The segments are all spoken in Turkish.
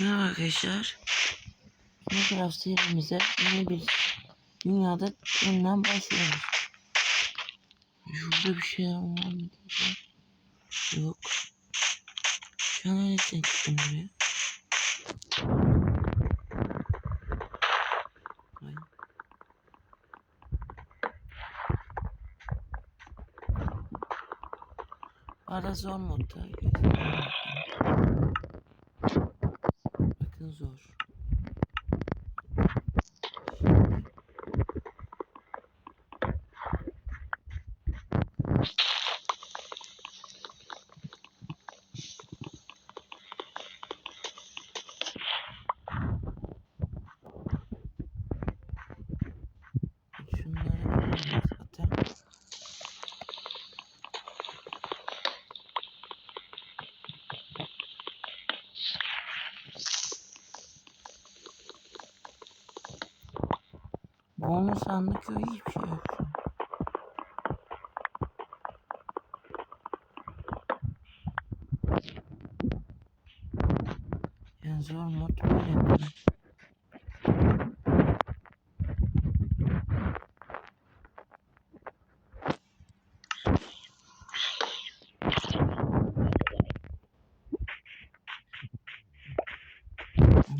Merhaba arkadaşlar. Minecraft serimize yeni bir dünyada yeniden başlıyoruz. Şurada bir şey var mı diyeceğim. Yok. Şu an öylesine çıktım buraya. Ay. Ara zor modda. Bakın zor. Şunları koyalım zaten. Bonus sandık yok hiçbir şey yok. Yani zor mod böyle?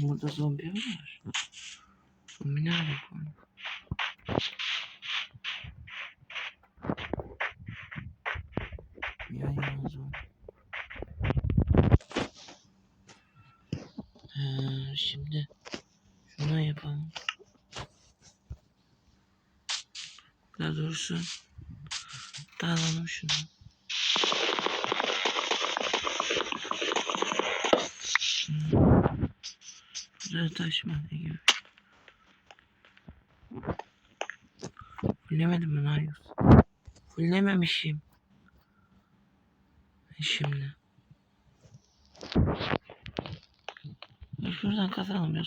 Burada zombi var? Zombi nerede bu? Yan yana zombi. Ee, şimdi şunu yapalım. Doğrusu dağılalım şunu. Güzel taş mı ne gibi. Fullemedim ben hayır. Fullememişim. E Şimdi. Şuradan kazalım ya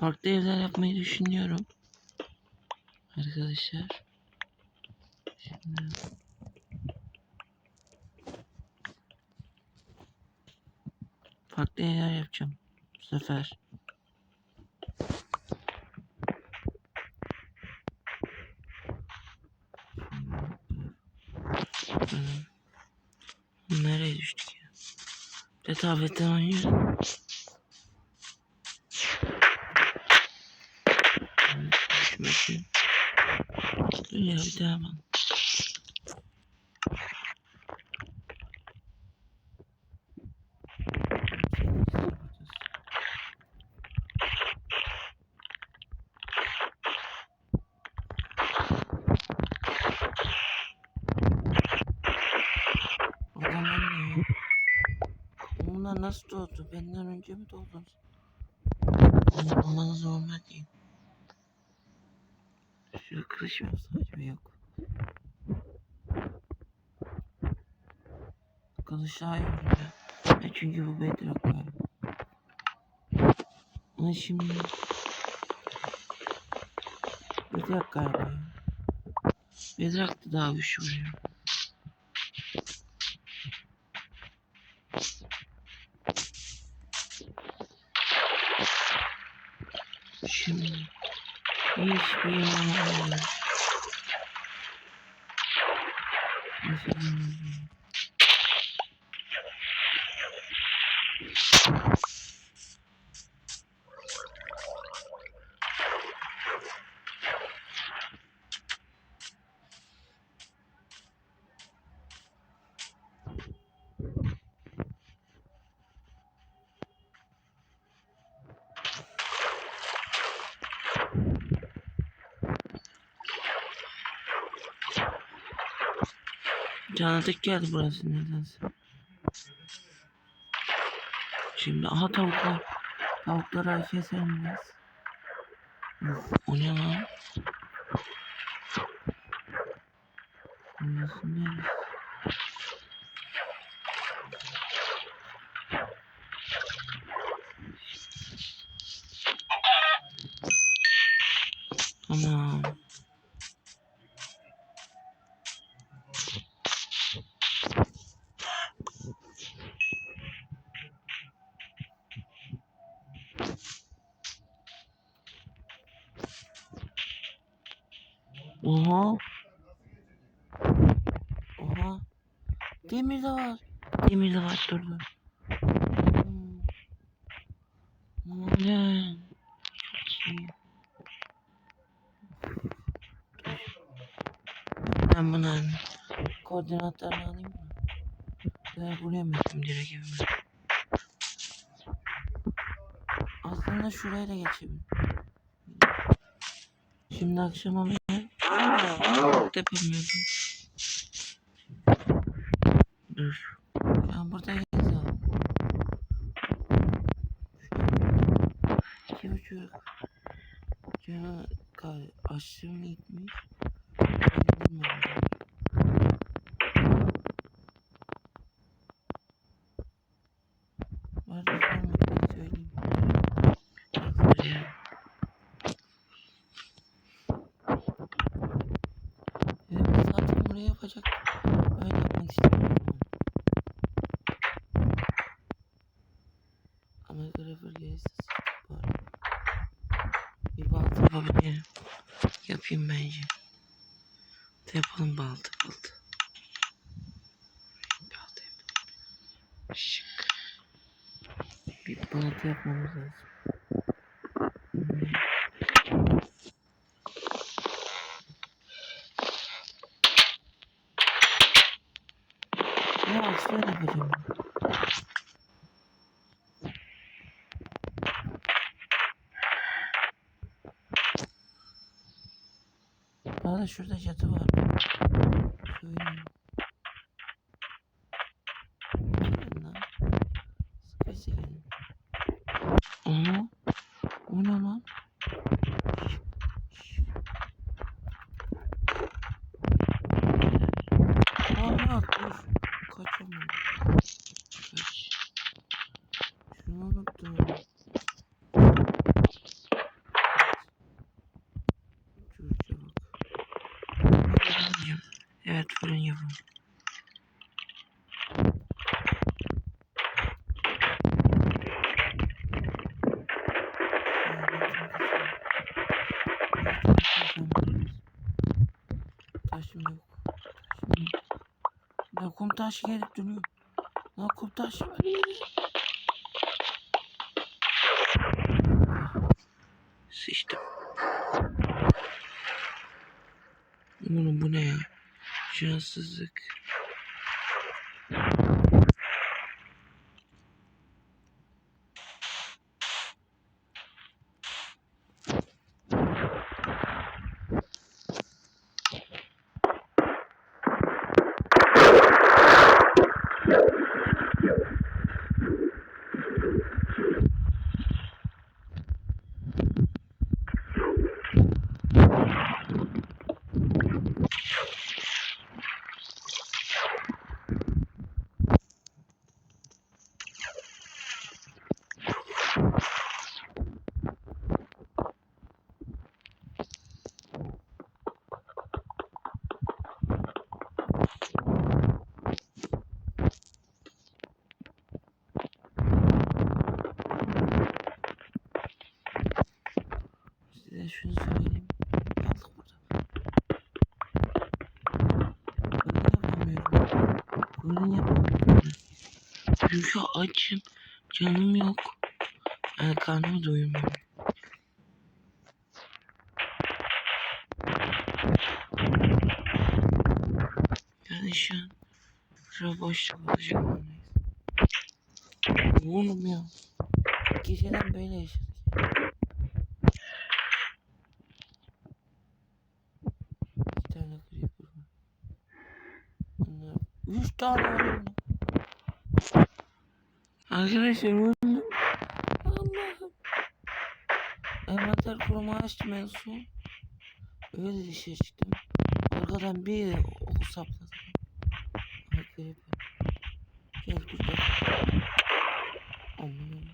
Farklı evler yapmayı düşünüyorum. Arkadaşlar. Şimdi. Farklı evler yapacağım. Bu sefer. Nereye düştük ya? Retabetten oynuyorum. Dur ya bir daha ya? Bunlar nasıl doğdu? Benden önce mi doğdun? Bunlar olmanız normal değil. Şurada kılıç var sadece yok. Kılıç daha iyi olur ya. E çünkü bu bedrock galiba. Ama şimdi... Bedrock galiba ya. Bedrock da daha güçlü vuruyor. Şimdi hiçbir Canatik geldi burası nedense. Şimdi aha tavuklar. Tavukları keselim biraz. Uf, o ne lan? Burası neresi? Oha. Oha. Demir de var. Demir de var dur dur. Hmm. Ulan. Çok iyi. Ben bunun koordinatlarını alayım mı? Ben buraya mı yapayım direkt evime? Aslında şuraya da geçebilirim. Şimdi akşam oluyor. Çok da yapamıyordum. Dur. Ben buradayız ya. İki buçuk. Canı kay açlığım gitmiş. Ben bilmiyorum. Var da sormadım söyleyeyim. Buraya. Evet, zaten buraya yapacak. Öyle yapmak istiyorum. Ama grafer gelirse sıkıntı var. Bir balta yapabilirim. Yapayım bence. Da yapalım balta balta. Balta yapalım. Şık. Bir balta yapmamız lazım. Ya şöyle yapacağım. Aa da şurada çatı var. Şöyle. Gelin lan. Sıkıysa gelin. Aha. O ne lan? Allah dur. Kaçamam. Kaç. Şunu unuttum. Çocukça bak. Fırıncım. Evet fırın yapalım. Taşım yok. Taşım yok. Taşı gelip duruyor. Lan kum taşı var. Sıçtım. Oğlum bu ne ya? Şanssızlık. Size şunu söyleyeyim. Kaldık burada. Fırın yapamıyorum. Fırın yapamıyorum. Çünkü açım. Canım yok. Yani karnımı doyurmuyorum. Yani şu an şurada boşluk olacak? Oğlum ya. Geceden böyle yaşadık. Bir tane creeper var. Üç tane var. Arkadaşlar öldüm. Allah'ım. Envanter kuruma açtım en son. Öyle dışarı çıktım. Arkadan bir oku sapladım. Creeper. Gel gel. Aman.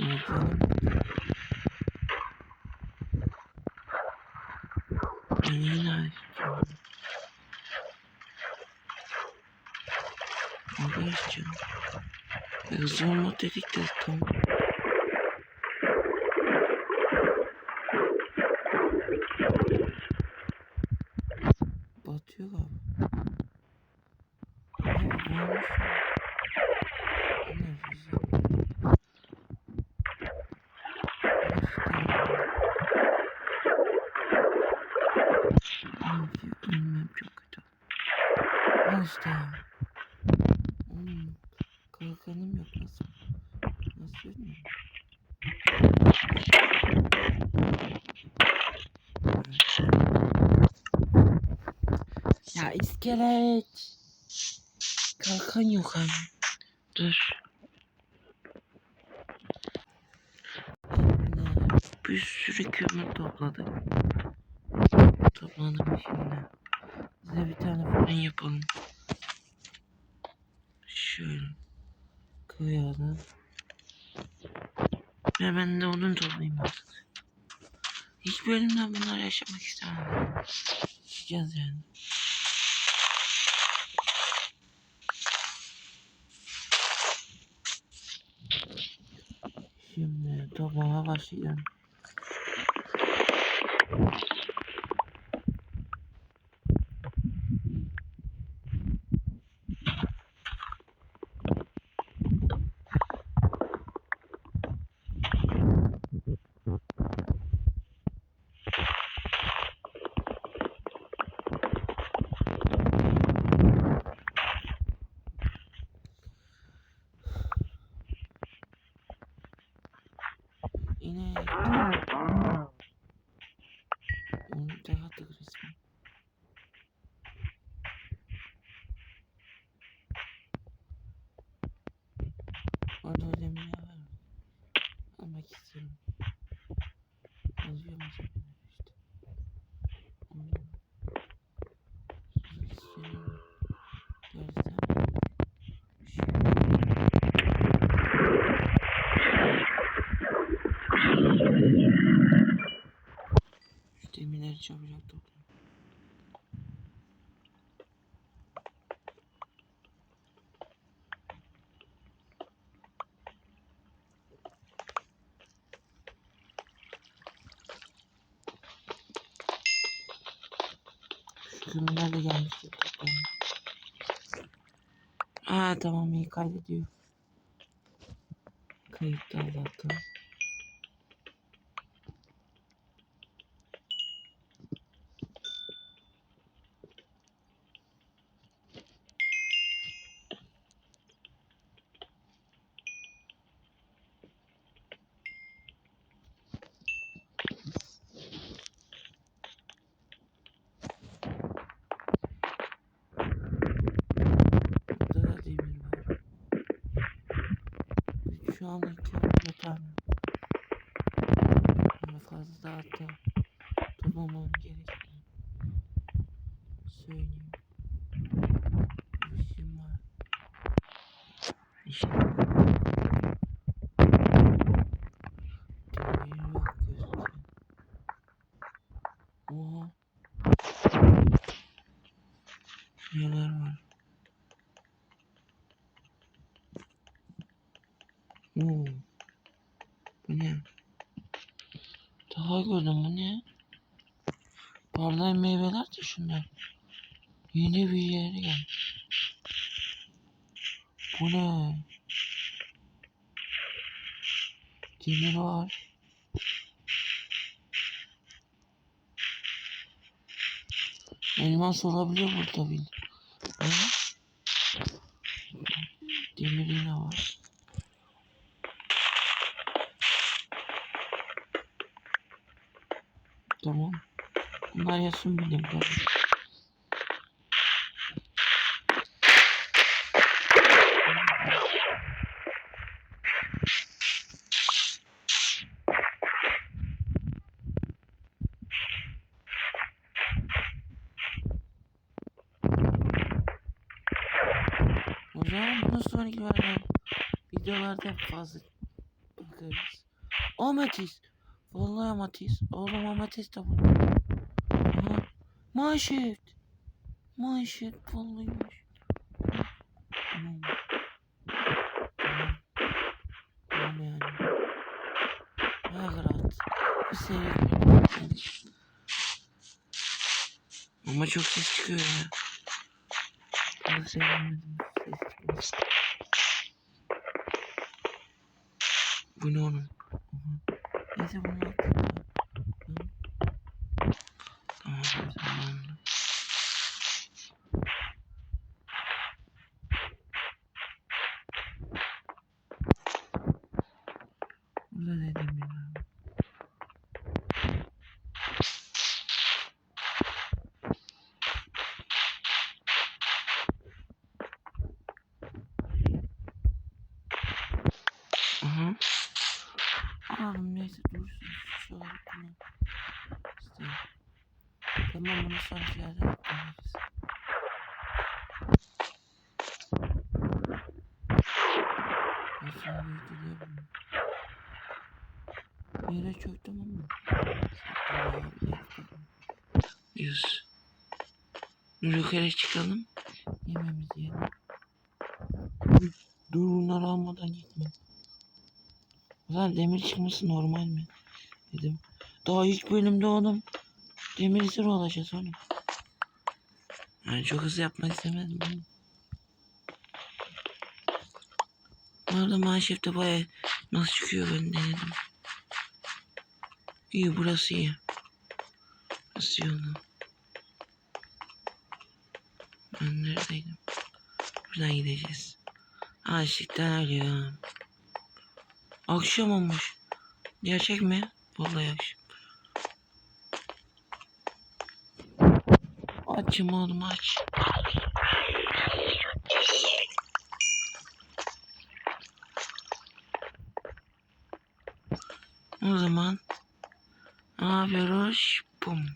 Nasıl canım. Ben yine açacağım. Orada açacağım. Ya zorla dedik de tam. atıyor galiba. Abi bu olmuş ya. Bu ne güzel. Abi ölmem çok kötü. Al işte ya. Oğlum kalkanım yok nasıl? Nasıl ölmüyorum? Ya iskelet. Kalkan yok abi. Dur. Bir sürü kömür topladık. Topladım şimdi. Size bir tane fırın yapalım. Şöyle koyalım. Ve ben de odun toplayayım artık. Hiç bölümden bunlar yaşamak istemem. Yaşayacağız yani. Doch, wo war? O demirler var mı? Almak istiyorum. Yazıyor mu işte? Onu istiyorum. Görsem. Şu demirleri çabucak toplayayım. Şu kömürler de gelmiştir toplayalım. Aa tamam iyi kaydediyor. Kayıtta Allah'tan. отношении. Зима. Еще. Yeni bir yere gel. Bu ne? Demir var. Elmas olabiliyor burada. Ne? Demir yine var. Tamam. Bunlar yasın bildiğim kadarıyla. O zaman bundan sonraki videolarda videolarda fazla bakarız. Ametist. Vallahi ametist. Oğlum ametist de bu. Manşet. Manşet. Vallahi manşet. Tamam. Tamam. Tamam yani. Ne rahat. Bir seri. Ama çok ses çıkıyor ya. Ben sevmedim ses çıkıyor. Bu ne oğlum? Neyse bunu. Hı. Tamam tamam. Burada ne demiyorum. Aha. Alalım neyse dursun. Şu an tamam. İşte. Tamam bunu ziyade yaparız. Nasıl büyütülüyor bunu? Yere çöktüm ama. Yüz. Yukarı çıkalım. Yemeğimizi yiyelim. Dur bunları almadan gitme. Ulan demir çıkması normal mi? Dedim. Daha ilk bölümde oğlum. Demir zırh olacağız oğlum. Yani çok hızlı yapmak istemedim. oğlum. Bu arada manşefte baya nasıl çıkıyor ben denedim. İyi burası iyi. Burası iyi oldu. Ben neredeydim? Buradan gideceğiz. Açlıktan ölüyorum. Akşam olmuş. Gerçek mi? Vallahi akşam. Açım oğlum aç. O zaman ne yapıyoruz? Bum.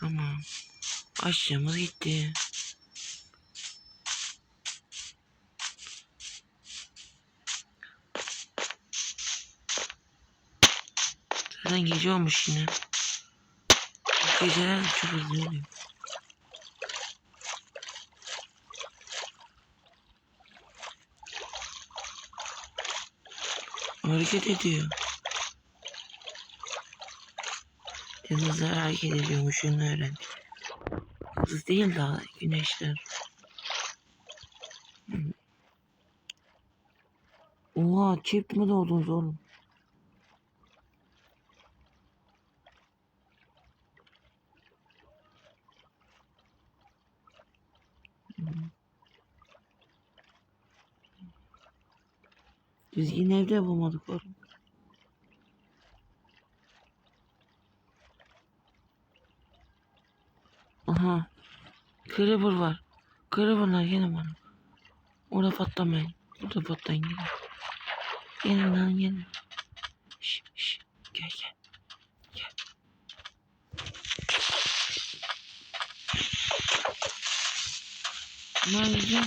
Tamam. Açlığımız gitti. Zaten gece olmuş yine. Geceler çok hızlı. Hareket ediyor. Yıldızlar hareket ediyormuş onu öğrendik. Yıldız değil daha güneşler. Oha çift mi doğdunuz oğlum? Yine evde yapamadık oğlum. Aha. Creeper var. Creeper'lar gelin bana. Orada patlamayın. Burada patlayın gelin. Gelin lan gelin. Şş, şş. Gel gel. Gel. Ne yiyeceğim?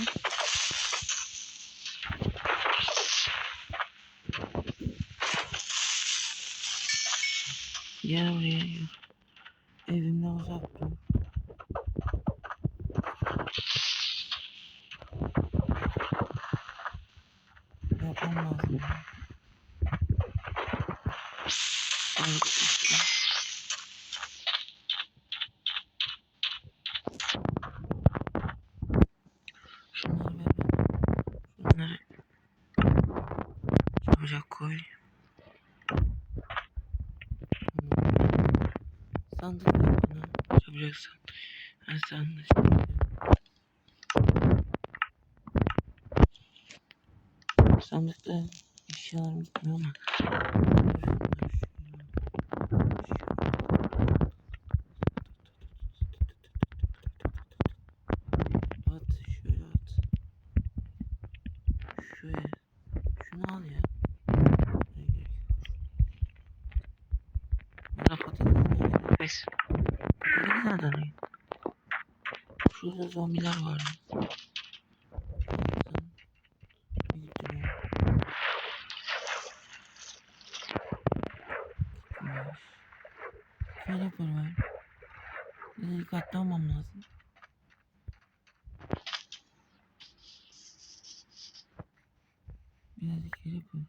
Gel buraya gel. Evimden uzak dur. Yapmam lazım. Balık tuttum. Şunları ver bana. Şunları çabucak koy. Tamam. Sandık bana. San. Ben sandık. Sandıkta eşyalarım gitmiyor ama. At şöyle at. Şöyle. Şunu al ya. Bana patates nerede? Pes. Patates nereden ayın? Şurada zombiler var. Şöyle var. Biraz dikkatli olmam lazım. Biraz dikkat yapın.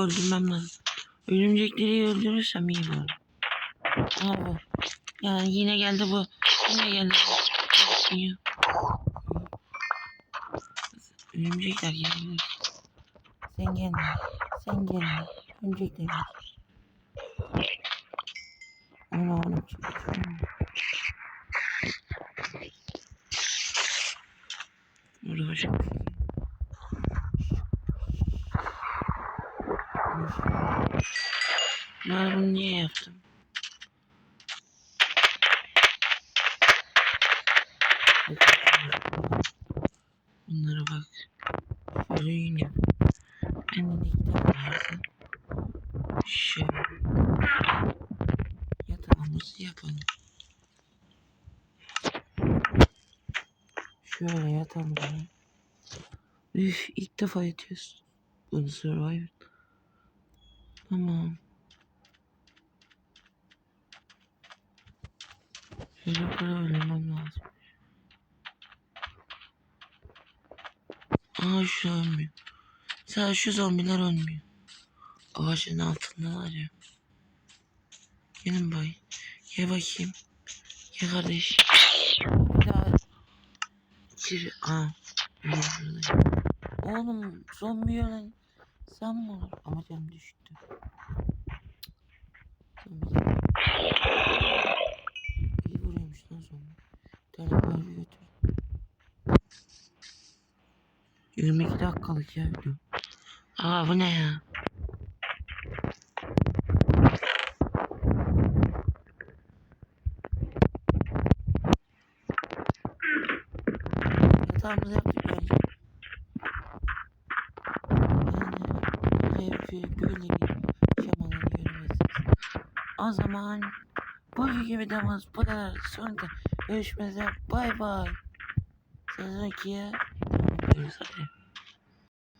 Öldürmem lazım. Örümcekleri öldürürsem iyi bu. Aa bu. Yani yine geldi bu. Yine geldi bu. Örümcekler geldi. Sen gelme. Sen gelme. Örümcekler. Onu onu çıkartıyorum. Burada başka bir şey. Ben bunu niye yaptım? Bunlara bak. Şöyle yine. Ben de iki tane varsa. Şöyle. Yatağımızı yapalım. Şöyle yatalım. Üf ilk defa yatıyoruz. Bunu survival. Tamam. Şöyle para öğrenmem lazım. Aa şu ölmüyor. Sadece şu zombiler ölmüyor. Ağacın altındalar ya. Gelin bay. Ye bakayım. Ye kardeş. Daha. İçeri. Aa. Oğlum zombi ölen sen mi olur? Ama canım düştü. İyi vuruyormuş lan zombi. Bir tane kalbi götür. 22 dakikalık ya video. Aa bu ne ya? Yatağımızı yaptık bence. Yani böyle, böyle bir şamaları göremezsiniz. O zaman bugünkü videomuz bu kadar. Sonunda görüşmek üzere. Bay bay. Sezon 2'ye devam ediyoruz hadi.